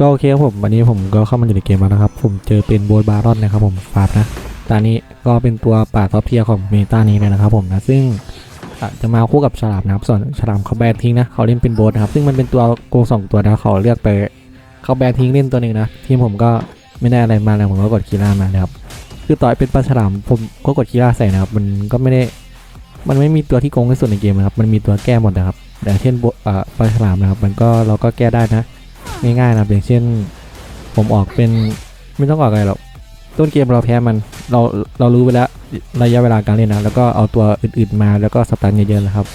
ก็โอเคครับผมวันนี้ผมก็เข้ามาอยู่ในเกมแล้วนะครับ ผมเจอเป็นโบนบารอนนะครับผมฟาดนะตอนนี้ก็เป็นตัวป่าท็อปเทียของเมตานี้เลยนะครับผมนะซึ่งะจะมาคู่กับฉลามนะครับ ส่วนฉลามเขาแบนทิ้งนะเขาเล่นเป็นโบสนะครับซึ่งมันเป็นตัวโกงสองตัวนะเขาเลือกไปเขาแบนทิ้งเล่นตัวหนึ่งนะทีมผมก็ไม่ได้อะไรมาแล้วผมก็กดคีร่ามานะครับคือต่อยเป็นปลาฉลามผมก็กดคีร่าใส่นะครับ มันก็ไม่ได้มันไม่มีตัวที่โกงที่สุดในเกมนะครับมันมีตัวแก้หมดนะครับอย่เช่นปลาฉลามนะครับ มันก็เราก็แก้ได้นะ ง่ายๆนะอย่างเช่น ผมออกเป็นไม่ต้องออกอะไรหรอกต้นเกมเราแพ้มันเราเรารู้ไปแล้วระยะเวลาการเล่นนะแล้วก็เอาตัวอื่นๆมาแล้วก็สตันเยอะๆนะครับ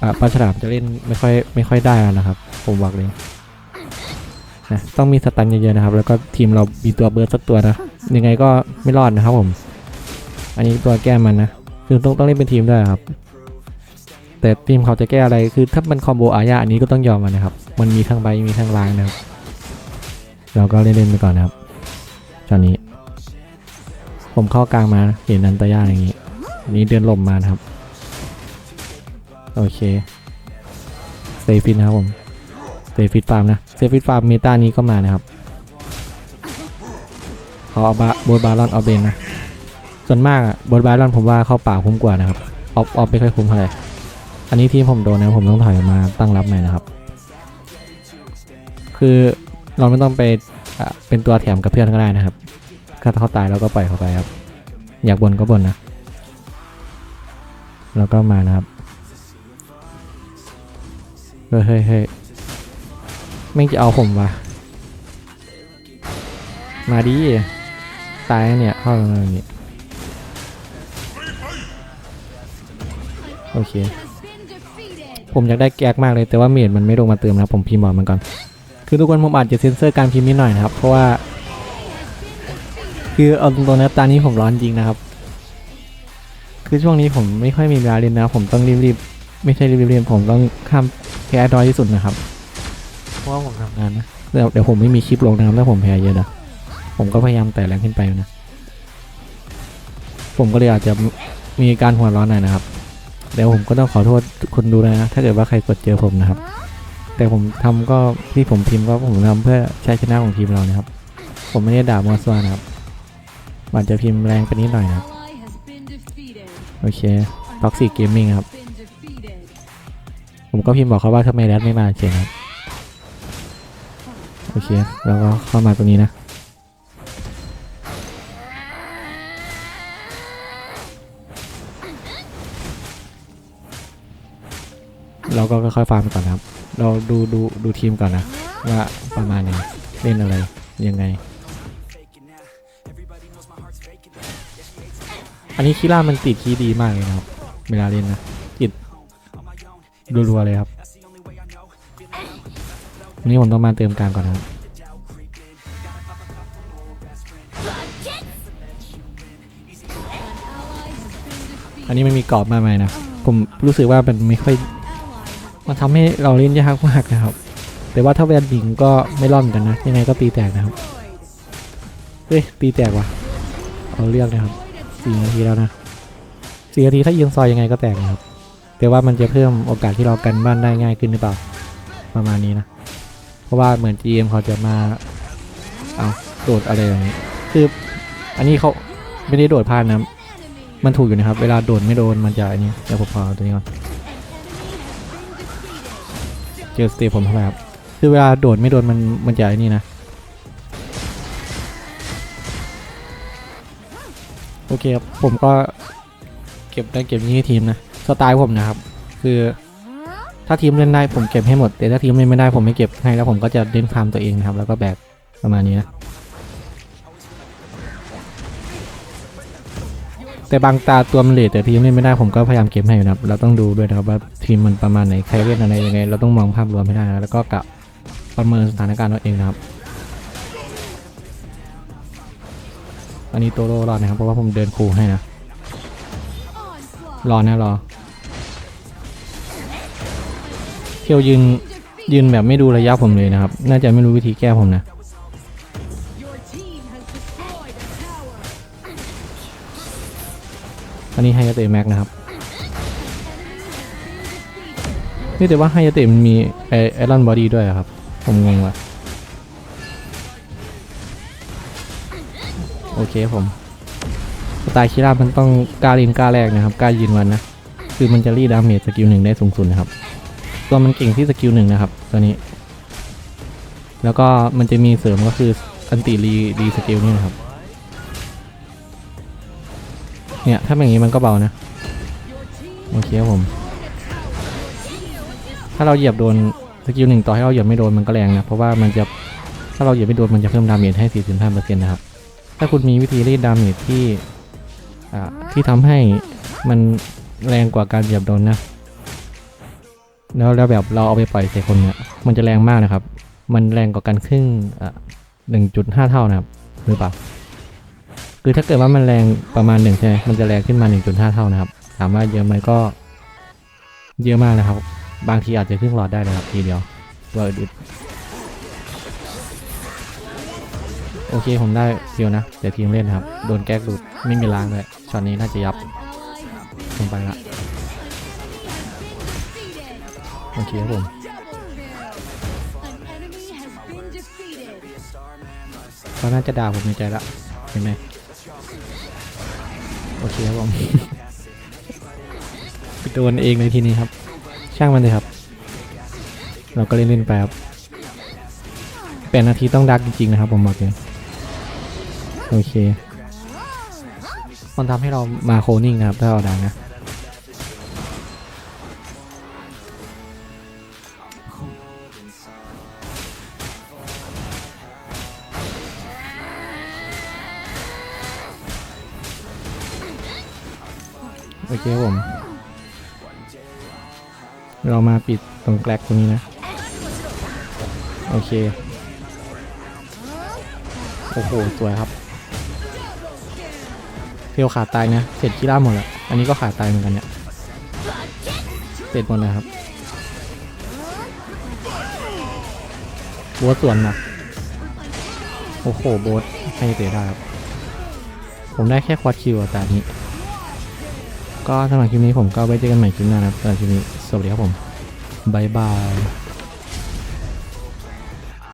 อ่าปลาฉลามจะเล่นไม่ค่อยไม่ค่อยได้นะครับ ผมบอกเลยนะต้องมีสตันเยอะๆนะครับ แล้วก็ทีมเรามีตัวเบิร์ดสักตัวนะยังไงก็ไม่รอดนะครับผม อันนี้ตัวแก้มันนะคือต้องต้องเล่นเป็นทีมด้วยครับ แต่ทีมเขาจะแก้อะไรคือถ้ามันคอมโบอาญาอันนี้ก็ต้องยอมมันนะครับ มันมีทั้งใบมีทั้งลางนะครับ เราก็เล่นๆไปก่อนนะครับตอนนี้ ผมเข้ากลางมาเห็นนันตายาอย่างนี้อันนี้เดินหลมมานะครับ โอเคเซฟิตนะครับผมเซฟิตฟาร์มนะเซฟิตฟาร์มเมตานี้ก็มานะครับเขาเอาบาโบนบาลอนเอาเบนนะส่วนมากอะโบนบาลอนผมว่าเข้าป่าคุ้มกว่านะครับออฟออฟไม่ค่อยคุ้มเท่าไหร่ อันนี้ที่ผมโดนนะผมต้องถอยมาตั้งรับใหม่นะครับ คือเราไม่ต้องไปเป็นตัวแถมกับเพื่อนก็ได้นะครับถ้าเขาตายเราก็ปล่อยเขาไปครับ อยากบ่นก็บ่นนะ แล้วก็มานะครับเฮ้ยเฮ้ยไม่งจะเอาผมวะมาดิตายเนี่ยเข้ามาอย่างนี้โอเค ผมอยากได้แก๊กมากเลยแต่ว่าเมดมันไม่ลงมาเติมนะครับผมพิมพ์บอกมันก่อน คือทุกคนผมอาจจะเซ็นเซอร์การพิมพ์นิดหน่อยนะครับ เพราะว่า คือเอาตรงๆนะตอนนี้ผมร้อนจริงนะครับ คือช่วงนี้ผมไม่ค่อยมีเวลาเล่นนะ ผมต้องรีบๆไม่ใช่รีบๆเล่นผมต้องข้ามแพ้น้อยที่สุดนะครับ เพราะว่าผมทำงานนะเดี๋ยวเดี๋ยวผมไม่มีคลิปลงนะครับถ้าผมแพ้เยอะนะผมก็พยายามไต่แรงขึ้นไปนะ ผมก็เลยอาจจะมีการหัวร้อนหน่อยนะครับ เดี๋ยวผมก็ต้องขอโทษคนดูนะ ถ้าเกิดว่าใครกดเจอผมนะครับ แต่ผมทำก็ที่ผมพิมพ์ก็ผมทำเพื่อชัยชนะของทีมเรานะครับ ผมไม่ได้ด่ามัวซัวนะครับอาจจะพิมพ์แรงไปนิดหน่อยนะครับ โอเคท็อกซิกเกมมิ่งครับ ผมก็พิมพ์บอกเขาว่าทำไมแรดไม่มาเฉยครับ โอเค แล้วก็เข้ามาตรงนี้นะ เราก็ค่อยๆฟาร์มไปก่อนนะครับ เราดูดูดูทีมก่อนนะ ว่าประมาณไหนเล่นอะไรยังไง อันนี้คีร่ามันติดคีดีมากเลยนะครับ เวลาเล่นนะติดรัวๆเลยครับวันนี้ผมต้องมาเติมกางก่อนนะครับอันนี้มันมีกรอบมาใหม่นะ ผมรู้สึกว่ามันไม่ค่อย มันทำให้เราเล่นยากมากนะครับ แต่ว่าถ้าแวนบิงก็ไม่รอดเหมือนกันนะ ยังไงก็ตีแตกนะครับ เฮ้ย ตีแตกว่ะ เอาเรียกนะครับสี่นาทีแล้วนะสี่นาทีถ้ายืนซอยยังไงก็แตกนะครับ แต่ว่ามันจะเพิ่มโอกาสที่เรากันบ้านได้ง่ายขึ้นหรือเปล่า ประมาณนี้นะ เพราะว่าเหมือน GM เขาจะมา เอาโดดอะไรอย่างนี้ คืออันนี้เขาไม่ได้โดดพลาดนะ มันถูกอยู่นะครับ เวลาโดดไม่โดนมันจะอันนี้เดี๋ยวผมขอเอาตัวนี้ก่อน เจอสเตปผมเข้าไปครับ คือเวลาโดดไม่โดนมันมันจะไอ้นี่นะ โอเคครับ ผมก็เก็บได้เก็บนี้ให้ทีมนะ สไตล์ผมนะครับ คือถ้าทีมเล่นได้ผมเก็บให้หมด แต่ถ้าทีมเล่นไม่ได้ผมไม่เก็บให้แล้วผมก็จะเล่นฟาร์มตัวเองนะครับ แล้วก็แบกประมาณนี้นะแต่บางตาตัวมันเลทแต่ทีมเล่นไม่ได้ผมก็พยายามเก็บให้อยู่นะครับ เราต้องดูด้วยนะครับว่า ทีมมันประมาณไหนใครเล่นอะไรยังไง เราต้องมองภาพรวมให้ได้นะแล้วก็กะประเมินสถานการณ์เราเองนะครับ อันนี้โตโร่รอดนะครับ เพราะว่าผมเดินคูให้นะ รอนะรอเที่ยวยืนยืนแบบไม่ดูระยะผมเลยนะครับ น่าจะไม่รู้วิธีแก้ผมนะอันนี้ไฮยาเตะแม็กนะครับ นี่แต่ว่าไฮยาเตะมันมีไอไอลอนบอดี้ด้วยครับ ผมงงว่ะโอเคผมสไตล์คิรามันต้องกล้าลินกล้าแรกนะครับกล้ายืนวันนะคือมันจะรีดาเมจสกิลหนึ่งได้สูงสุดนะครับ ตัวมันเก่งที่สกิลหนึ่งนะครับตัวนี้ แล้วก็มันจะมีเสริมก็คืออันติรีรีสกิลนี่นะครับเนี่ยถ้าเป็นอย่างนี้มันก็เบานะ โอเคครับผม ถ้าเราเหยียบโดนสกิลหนึ่งต่อให้เราเหยียบไม่โดนมันก็แรงนะ เพราะว่ามันจะถ้าเราเหยียบไม่โดนมันจะเพิ่มดาเมจให้ 45%นะครับ ถ้าคุณมีวิธีรีดดาเมจที่ที่ทำให้มันแรงกว่าการเหยียบโดนนะ แล้วแล้วแบบเราเอาไปปล่อยใส่คนเนี่ย มันจะแรงมากนะครับ มันแรงกว่ากันครึ่งหนึ่งจุดห้าเท่านะครับหรือเปล่า คือถ้าเกิดว่ามันแรงประมาณหนึ่งใช่ไหมมันจะแรงขึ้นมาหนึ่งจุดห้าเท่านะครับ ถามว่าเยอะไหมก็เยอะมากนะครับ บางทีอาจจะครึ่งหลอดได้นะครับทีเดียวตัวอึดๆโอเคผมได้เดียวนะเดี๋ยวทีมเล่นครับ โดนแก๊กดูดไม่มีล้างเลยช็อตนี้น่าจะยับลงไปละโอเคครับผมเขาน่าจะด่าผมในใจละเห็นไหมโอเคครับผมไปโดนเองเลยทีนี้ครับ ช่างมันเลยครับ เราก็เล่นเล่นๆไปครับแปดนาทีต้องดักจริงๆนะครับผมบอกเลยโอเค มันทำให้เรามาโคนิ่งนะครับ ถ้าเราดังนะโอเคผม เรามาปิดตรงแกลกตรงนี้นะ โอเค โอ้โห สวยครับเทลขาดตายนะเสร็จกีฬาหมดแล้ว อันนี้ก็ขาดตายเหมือนกันเนี่ย เสร็จหมดเลยครับโบสส่วนนะโอ้โหโบสให้เตะได้ครับ ผมได้แค่ควอดคิวแต่อันนี้ ก็สำหรับคลิปนี้ผมก็ไว้เจอกันใหม่คลิปหน้านะครับสำหรับคลิปนี้ สวัสดีครับผมบายบาย